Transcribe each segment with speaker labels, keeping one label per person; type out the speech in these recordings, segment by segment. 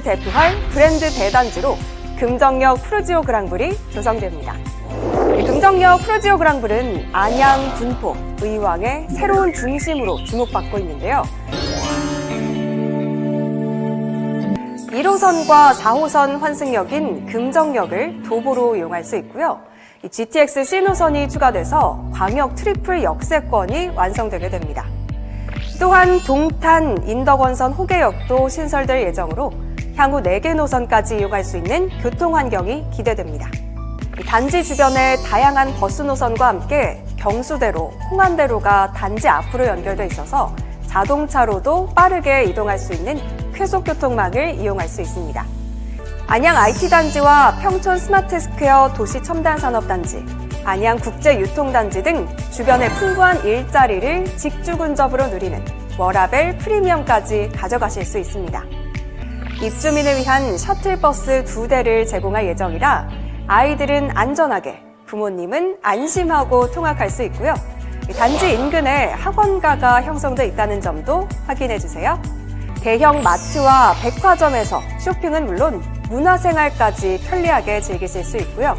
Speaker 1: 경기도를 대표할 브랜드 대단지로 금정역 프루지오 그랑블이 조성됩니다. 이 금정역 프루지오 그랑블은 안양, 군포, 의왕의 새로운 중심으로 주목받고 있는데요. 1호선과 4호선 환승역인 금정역을 도보로 이용할 수 있고요. 이 GTX 신호선이 추가돼서 광역 트리플 역세권이 완성되게 됩니다. 또한 동탄, 인덕원선 호계역도 신설될 예정으로 향후 4개 노선까지 이용할 수 있는 교통 환경이 기대됩니다. 이 단지 주변의 다양한 버스 노선과 함께 경수대로, 홍안대로가 단지 앞으로 연결돼 있어서 자동차로도 빠르게 이동할 수 있는 쾌속교통망을 이용할 수 있습니다. 안양 IT단지와 평촌 스마트스퀘어 도시첨단산업단지, 안양 국제유통단지 등 주변의 풍부한 일자리를 직주 근접으로 누리는 워라벨 프리미엄까지 가져가실 수 있습니다. 입주민을 위한 셔틀버스 두 대를 제공할 예정이라 아이들은 안전하게, 부모님은 안심하고 통학할 수 있고요. 단지 인근에 학원가가 형성돼 있다는 점도 확인해 주세요. 대형 마트와 백화점에서 쇼핑은 물론 문화생활까지 편리하게 즐기실 수 있고요.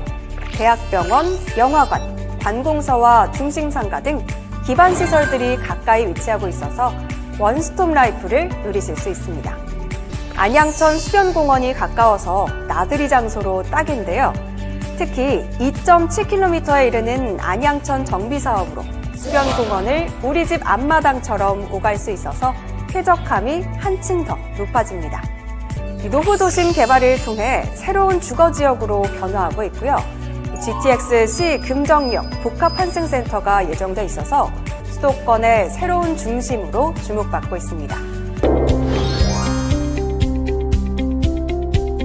Speaker 1: 대학병원, 영화관, 관공서와 중심상가 등 기반 시설들이 가까이 위치하고 있어서 원스톱 라이프를 누리실 수 있습니다. 안양천 수변공원이 가까워서 나들이 장소로 딱인데요. 특히 2.7km에 이르는 안양천 정비 사업으로 수변공원을 우리 집 앞마당처럼 오갈 수 있어서 쾌적함이 한층 더 높아집니다. 노후도심 개발을 통해 새로운 주거 지역으로 변화하고 있고요. GTX-C 금정역 복합환승센터가 예정돼 있어서 수도권의 새로운 중심으로 주목받고 있습니다.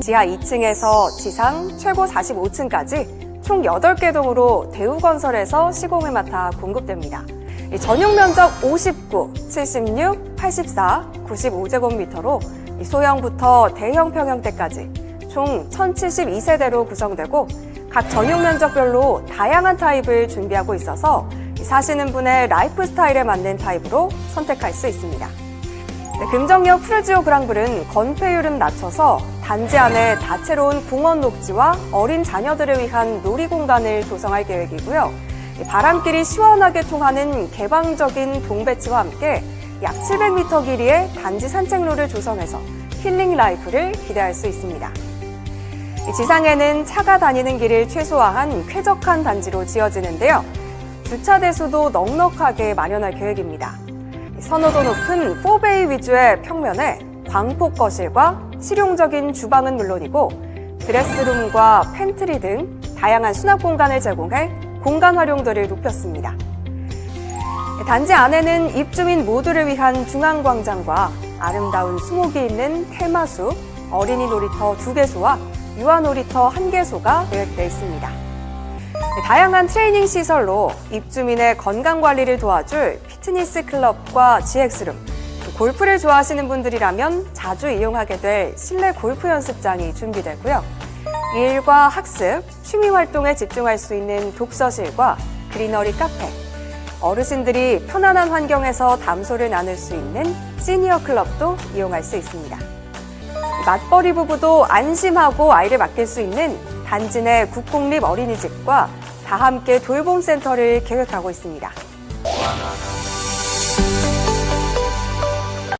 Speaker 1: 지하 2층에서 지상 최고 45층까지 총 8개 동으로 대우건설에서 시공을 맡아 공급됩니다. 이 전용 면적 59, 76, 84, 95제곱미터로 이 소형부터 대형 평형대까지 총 1072세대로 구성되고 각 전용 면적별로 다양한 타입을 준비하고 있어서 이 사시는 분의 라이프 스타일에 맞는 타입으로 선택할 수 있습니다. 네, 금정역 프레지오 그랑블은 건폐율은 낮춰서 단지 안에 다채로운 공원 녹지와 어린 자녀들을 위한 놀이 공간을 조성할 계획이고요. 이 바람길이 시원하게 통하는 개방적인 동배치와 함께 약 700m 길이의 단지 산책로를 조성해서 힐링 라이프를 기대할 수 있습니다. 이 지상에는 차가 다니는 길을 최소화한 쾌적한 단지로 지어지는데요. 주차 대수도 넉넉하게 마련할 계획입니다. 선호도 높은 4베이 위주의 평면에 광폭 거실과 실용적인 주방은 물론이고 드레스룸과 팬트리 등 다양한 수납 공간을 제공해 공간 활용도를 높였습니다. 단지 안에는 입주민 모두를 위한 중앙광장과 아름다운 수목이 있는 테마숲, 어린이 놀이터 두 개소와 유아 놀이터 한 개소가 계획되어 있습니다. 다양한 트레이닝 시설로 입주민의 건강 관리를 도와줄 피트니스 클럽과 GX룸, 골프를 좋아하시는 분들이라면 자주 이용하게 될 실내 골프 연습장이 준비되고요. 일과 학습, 취미 활동에 집중할 수 있는 독서실과 그리너리 카페, 어르신들이 편안한 환경에서 담소를 나눌 수 있는 시니어 클럽도 이용할 수 있습니다. 맞벌이 부부도 안심하고 아이를 맡길 수 있는 단지 내 국공립 어린이집과 다 함께 돌봄 센터를 계획하고 있습니다.